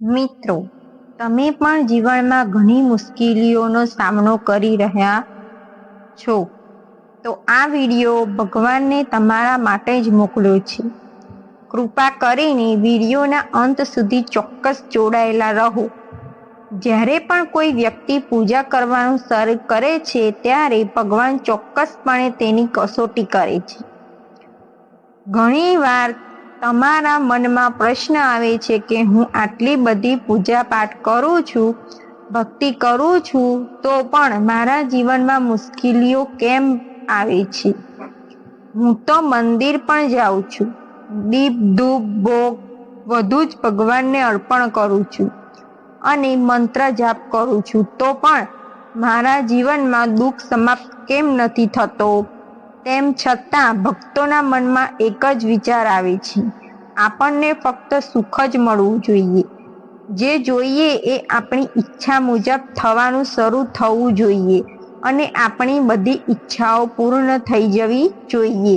મિત્રો, તમે પણ જીવનમાં ઘણી મુશ્કેલીઓનો સામનો કરી રહ્યા છો. તો આ વીડિયો ભગવાનને તમારા માટે જ મોકલ્યો છે. કૃપા કરીને વિડીયોના અંત સુધી ચોક્કસ જોડાયેલા રહો. જ્યારે પણ કોઈ વ્યક્તિ પૂજા કરવાનું શરૂ કરે છે, ત્યારે ભગવાન ચોક્કસપણે તેની કસોટી કરે છે. ઘણીવાર તમારા મનમાં પ્રશ્ન આવે છે કે હું આટલી બધી પૂજા પાઠ કરું છું, ભક્તિ કરું છું, તો પણ મારા જીવનમાં મુશ્કેલીઓ કેમ આવે છે? હું તો મંદિર પણ જાઉં છું. દીપ, ધૂપ, ભોગ વધુ જ ભગવાનને અર્પણ કરું છું અને મંત્ર જાપ કરું છું. તો પણ મારા જીવનમાં દુઃખ સમાપ્ત કેમ નથી થતો? તેમ છતાં ભક્તોના મનમાં એક જ વિચાર આવે છે. આપણને ફક્ત સુખ જ મળવું જોઈએ. જે જોઈએ એ આપણી ઈચ્છા મુજબ થવાનું શરૂ થવું જોઈએ અને આપણી બધી ઈચ્છાઓ પૂર્ણ થઈ જવી જોઈએ.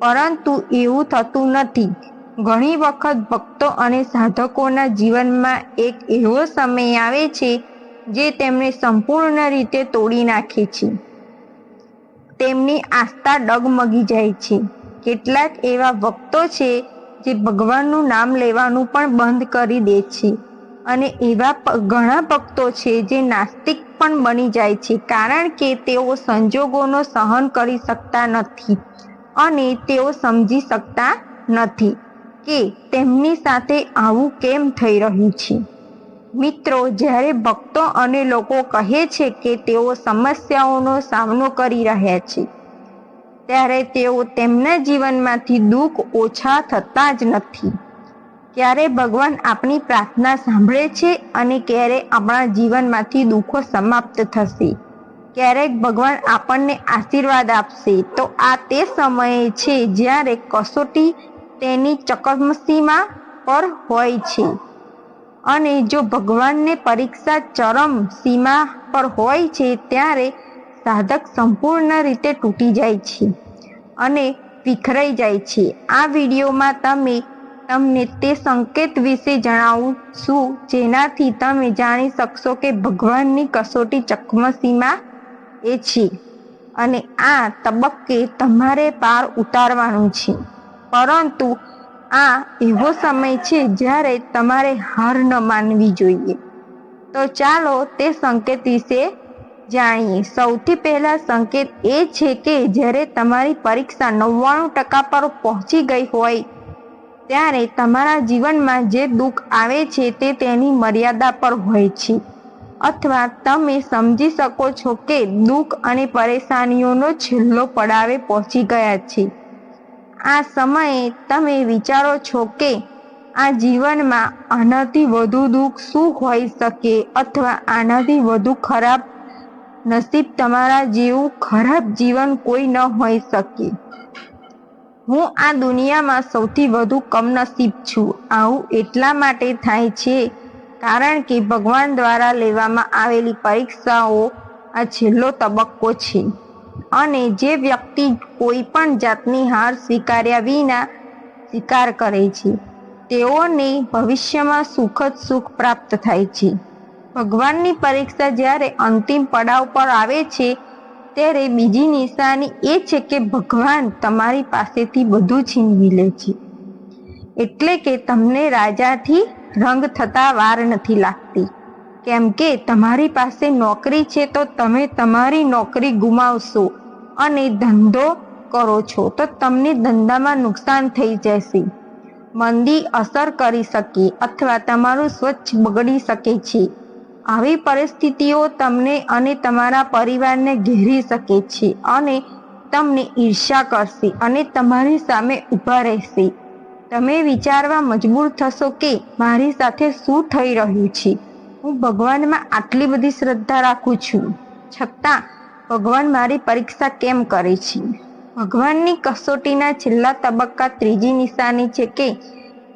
પરંતુ એવું થતું નથી. ઘણી વખત ભક્તો અને સાધકોના જીવનમાં એક એવો સમય આવે છે જે તેમને સંપૂર્ણ રીતે તોડી નાખે છે. તેમની આસ્થા ડગમગી જાય છે. કેટલાક એવા ભક્તો છે જે ભગવાનનું નામ લેવાનું પણ બંધ કરી દે છે. અને એવા ઘણા ભક્તો છે જે નાસ્તિક પણ બની જાય છે કારણ કે તેઓ સંજોગોનો સહન કરી શકતા નથી અને તેઓ સમજી શકતા નથી કે તેમની સાથે આવું કેમ થઈ રહ્યું છે. મિત્રો, જ્યારે ભક્તો અને લોકો કહે છે કે તેઓ સમસ્યાઓનો સામનો કરી રહ્યા છે, ત્યારે તેઓ તેમના જીવનમાંથી દુઃખ ઓછા થતા જ નથી. ક્યારે ભગવાન આપણી પ્રાર્થના સાંભળે છે અને ક્યારે આપણા જીવનમાંથી દુઃખો સમાપ્ત થશે? ક્યારેક ભગવાન આપણને આશીર્વાદ આપશે. તો આ તે સમયે છે જ્યારે કસોટી તેની ચકમસીમાં પર હોય છે. અને જો ભગવાનને પરીક્ષા ચરમ સીમા પર હોય છે, ત્યારે સાધક સંપૂર્ણ રીતે તૂટી જાય છે અને વિખરાઈ જાય છે. આ વિડીયોમાં તમે તમને તે સંકેત વિશે જણાવું છું જેનાથી તમે જાણી શકશો કે ભગવાનની કસોટી ચકમસીમાં એ છે અને આ તબક્કે તમારે પાર ઉતારવાનું છે. પરંતુ આ એવો સમય છે જ્યારે તમારે હાર ન માનવી જોઈએ. તો ચાલો તે સંકેત વિશે જાણીએ. સૌથી પહેલા સંકેત એ છે કે જ્યારે તમારી પરીક્ષા નવ્વાણું ટકા પર પહોંચી ગઈ હોય, ત્યારે તમારા જીવનમાં જે દુઃખ આવે છે તે તેની મર્યાદા પર હોય છે. અથવા તમે સમજી શકો છો કે દુઃખ અને પરેશાનીઓનો છેલ્લો પડાવે પહોંચી ગયા છે. આ સમયે તમે વિચારો છો કે આ જીવનમાં આનાથી વધુ દુઃખ શું હોઈ શકે અથવા આનાથી વધુ ખરાબ નસીબ તમારા જેવું ખરાબ જીવન કોઈ ન હોઈ શકે. હું આ દુનિયામાં સૌથી વધુ કમનસીબ છું. આવું એટલા માટે થાય છે કારણ કે ભગવાન દ્વારા લેવામાં આવેલી પરીક્ષાઓ આ છેલ્લો તબક્કો છે. અને જે વ્યક્તિ કોઈ પણ જાતની હાર સ્વીકાર્યા વિના સ્વીકાર કરે છે, તેઓને ભવિષ્યમાં સુખદ સુખ પ્રાપ્ત થાય છે. ભગવાનની પરીક્ષા જ્યારે અંતિમ પડાવ પર આવે છે, ત્યારે બીજી નિશાની એ છે કે ભગવાન તમારી પાસેથી બધું છીનવી લે છે. એટલે કે તમને રાજાથી રંગ થતા વાર નથી લાગતી. કેમ કે તમારી પાસે નોકરી છે તો તમે તમારી નોકરી ગુમાવશો. અને ધંધો કરો છો, તો તમને ધંધામાં નુકસાન થઈ જશે. મંદી અસર કરી શકે અથવા તમારું સ્વચ્છ બગડી શકે છે. આવી પરિસ્થિતિઓ તમને અને તમારા પરિવારને ઘેરી શકે છે અને તમને ઈર્ષા કરશે અને તમારી સામે ઊભા રહેશે. તમે વિચારવા મજબૂર થશો કે મારી સાથે શું થઈ રહ્યું છે. હું ભગવાનમાં આટલી બધી શ્રદ્ધા રાખું છું. છતાં ભગવાન મારી પરીક્ષા કેમ કરે છે? ભગવાનની કસોટીના છેલ્લા તબક્કા ત્રીજી નિશાની છે કે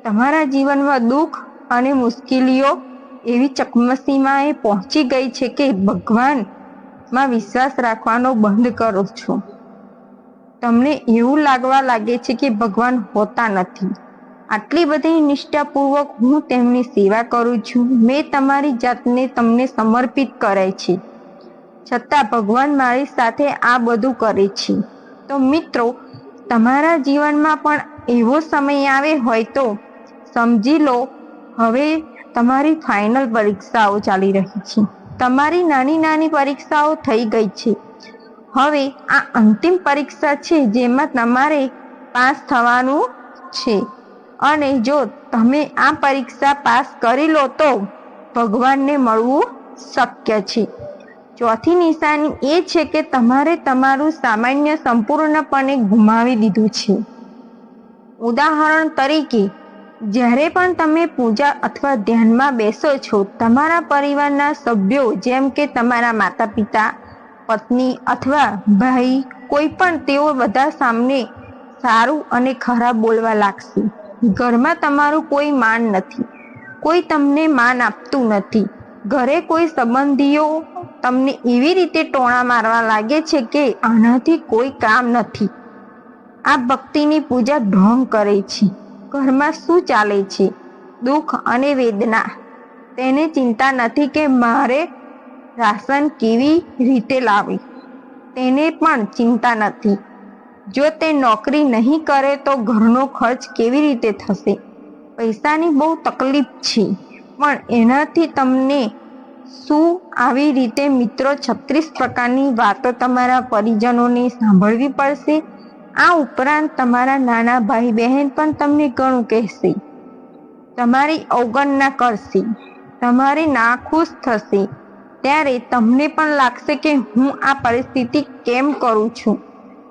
તમારા જીવનમાં દુઃખ અને મુશ્કેલીઓ એવી ચકમસીમાં એ પહોંચી ગઈ છે કે ભગવાનમાં વિશ્વાસ રાખવાનો બંધ કરો છો. તમને એવું લાગવા લાગે છે કે ભગવાન હોતા નથી. આટલી બધી નિષ્ઠાપૂર્વક હું તેમની સેવા કરું છું. મેં તમારી જાતને તમને સમર્પિત કરે છે. છતાં ભગવાન મારી સાથે આ બધું કરે છે. તો મિત્રો, તમારા જીવનમાં પણ એવો સમય આવે હોય તો સમજી લો, હવે તમારી ફાઇનલ પરીક્ષાઓ ચાલી રહી છે. તમારી નાની નાની પરીક્ષાઓ થઈ ગઈ છે. હવે આ અંતિમ પરીક્ષા છે જેમાં તમારે પાસ થવાનું છે. અને જો તમે આ પરીક્ષા પાસ કરી લો તો ભગવાનને મળવું શક્ય છે. ચોથી નિશાની એ છે કે તમારે તમારું સામાન્ય સંપૂર્ણપણે ગુમાવી દીધું છે. ઉદાહરણ તરીકે, જ્યારે પણ તમે પૂજા અથવા ધ્યાનમાં બેસો છો, તમારા પરિવારના સભ્યો, જેમ કે તમારા માતા પિતા પત્ની અથવા ભાઈ, કોઈ પણ, તેઓ બધા સામને સારું અને ખરાબ બોલવા લાગશે. ઘરમાં તમારું કોઈ માન નથી. કોઈ તમને માન આપતું નથી. ઘરે કોઈ સંબંધીઓ તમને એવી રીતે ટોણા મારવા લાગે છે કે આનાથી કોઈ કામ નથી. આ ભક્તિની પૂજા ઢોંગ કરે છે. ઘરમાં શું ચાલે છે? દુઃખ અને વેદના. તેને ચિંતા નથી કે મારે રાશન કેવી રીતે લાવી તેને પણ ચિંતા નથી. જો તે નોકરી નહીં કરે તો ઘરનો ખર્ચ કેવી રીતે થશે? પૈસાની બહુ તકલીફ છે. પણ એનાથી તમને શું આવી રીતે મિત્રો છત્રીસ પ્રકારની વાતો તમારા પરિજનોને સાંભળવી પડશે? આ ઉપરાંત તમારા નાના ભાઈ બહેન પણ તમને ઘણું કહેશે. તમારી અવગણના કરશે. તમારે નાખુશ થશે. ત્યારે તમને પણ લાગશે કે હું આ પરિસ્થિતિ કેમ કરું છું?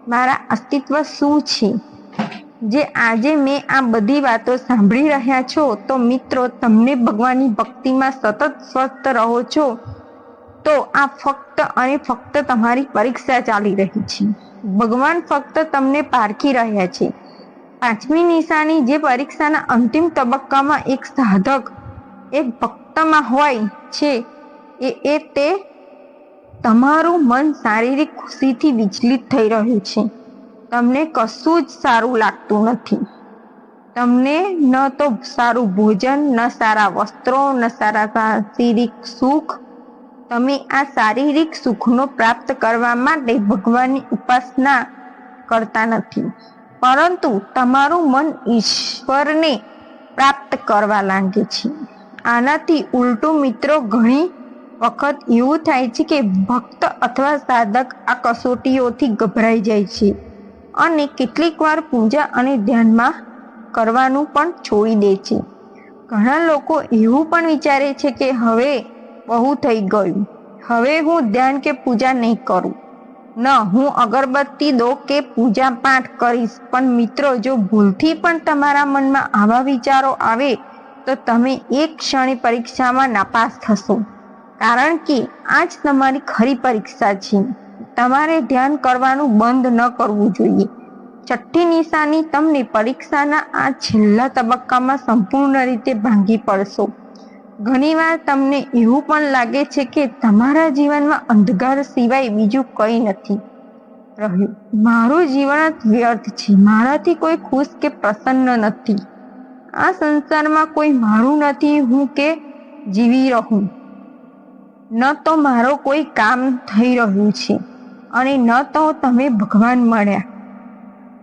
મારા અસ્તિત્વ શું છે? જે આજે મેં આ બધી વાતો સાંભળી રહ્યા છો, તો મિત્રો તમને ભગવાનની ભક્તિમાં સતત સ્વસ્થ રહો છો, તો આ ફક્ત અને ફક્ત તમારી પરીક્ષા ચાલી રહી છે. ભગવાન ફક્ત તમને પારખી રહ્યા છે. પાંચમી નિશાની જે પરીક્ષાના અંતિમ તબક્કામાં એક સાધક, એક ભક્તમાં હોય છે, એ એ તે તમારું મન શારીરિક ખુશીથી વિચલિત થઈ રહ્યું છે. તમને કશું જ સારું લાગતું નથી. તમને ન તો સારું ભોજન, ન સારા વસ્ત્રો, ન સારા શારીરિક સુખ. તમે આ શારીરિક સુખનો પ્રાપ્ત કરવા માટે ભગવાનની ઉપાસના કરતા નથી. પરંતુ તમારું મન ઈશ્વરને પ્રાપ્ત કરવા લાગે છે. આનાથી ઉલટું મિત્રો, ઘણી વખત એવું થાય છે કે ભક્ત અથવા સાધક આ કસોટીઓથી ગભરાઈ જાય છે. અને કેટલીક વાર પૂજા અને ધ્યાનમાં કરવાનું પણ છોડી દે છે. ઘણા લોકો એવું પણ વિચારે છે કે હવે બહુ થઈ ગયું. હવે હું ધ્યાન કે પૂજા નહીં કરું. ન, હું અગરબત્તી દો કે પૂજા પાઠ કરીશ. પણ મિત્રો, જો ભૂલથી પણ તમારા મનમાં આવા વિચારો આવે, તો તમે એક ક્ષણે પરીક્ષામાં નાપાસ થશો. કારણ કે આ જ તમારી ખરી પરીક્ષા છે. તમારે ધ્યાન કરવાનું બંધ ન કરવું જોઈએ. છઠ્ઠી નિશાની તમને પરીક્ષાના આ છેલ્લા તબક્કામાં સંપૂર્ણ રીતે ભાંગી પડશો. ઘણીવાર તમને એવું પણ લાગે છે કે તમારા જીવનમાં અંધકાર સિવાય બીજું કંઈ નથી. રહ્યું. મારું જીવન વ્યર્થ છે. મારાથી કોઈ ખુશ કે પ્રસન્ન નથી. આ સંસારમાં કોઈ મારું નથી. હું કે જીવી રહું. ન તો મારો કોઈ કામ થઈ રહ્યું છે અને ન તો તમે ભગવાન મળ્યા.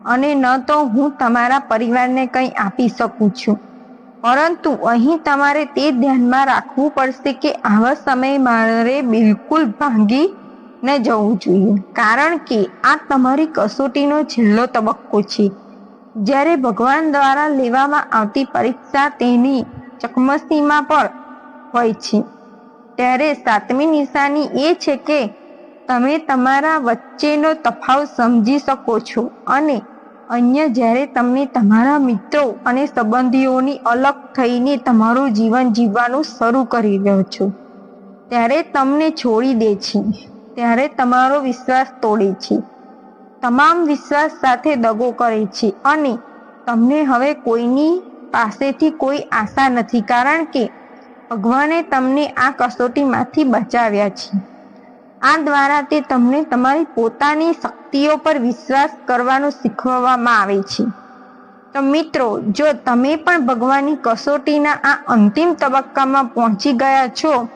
અને ન તો હું તમારા પરિવારને કંઈ આપી શકું છું. પરંતુ અહીં તમારે તે ધ્યાનમાં રાખવું પડશે કે આવા સમયે મારે બિલકુલ ભાંગી ન જવું જોઈએ. કારણ કે આ તમારી કસોટીનો છેલ્લો તબક્કો છે. જ્યારે ભગવાન દ્વારા લેવામાં આવતી પરીક્ષા તેની ચકમસીમાં પણ હોય છે. ત્યારે સાતમી નિશાની એ છે કે તમે તમારા વચ્ચેનો તફાવત સમજી શકો છો અને અન્ય જ્યારે તમને તમારા મિત્રો અને સંબંધીઓની અલગ થઈને તમારું જીવન જીવવાનું શરૂ કરી રહ્યો છો. ત્યારે તમને છોડી દે છે. ત્યારે તમારો વિશ્વાસ તોડે છે. તમામ વિશ્વાસ સાથે દગો કરે છે અને તમને હવે કોઈની પાસેથી કોઈ આશા નથી. કારણ કે ભગવાને તમને આ કસોટીમાંથી બચાવ્યા છે. આ દ્વારા તે તમને તમારી પોતાની શક્તિઓ પર વિશ્વાસ કરવાનું શીખવવામાં આવે છે. તો મિત્રો, જો તમે પણ ભગવાનની કસોટીના આ અંતિમ તબક્કામાં પહોંચી ગયા છો,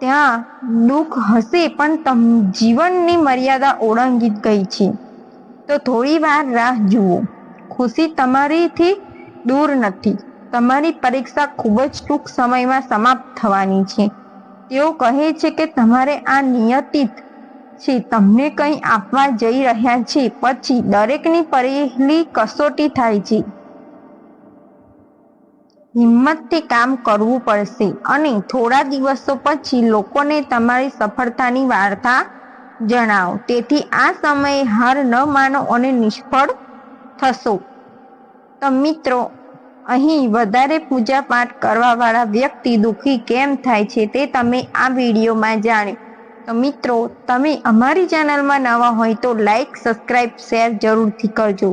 ત્યાં દુઃખ હશે પણ તમ જીવનની મર્યાદા ઓળંગી ગઈ છે. તો થોડી વાર રાહ જુઓ. ખુશી તમારીથી દૂર નથી. તમારી પરીક્ષા ખૂબ જ ટૂંક સમયમાં સમાપ્ત થવાની છે. તેઓ કહે છે કે તમારે આ નિયતિત છે, તમને કંઈ આપવા જઈ રહ્યા છે, પછી દરેકની પહેલી કસોટી થાય છે. હિંમતથી કામ કરવું પડશે અને થોડા દિવસો પછી લોકોને તમારી સફળતાની વાર્તા જણાવો. તેથી આ સમયે હાર ન માનો અને નિષ્ફળ થશો. તો મિત્રો અહીં વધારે પૂજા પાઠ કરવાવાળા વ્યક્તિ દુઃખી કેમ થાય છે તે તમે આ વિડીયોમાં જાણ્યું. તો મિત્રો, તમે અમારી ચેનલમાં નવા હોય તો લાઈક સબસ્ક્રાઈબ શેર જરૂરથી કરજો.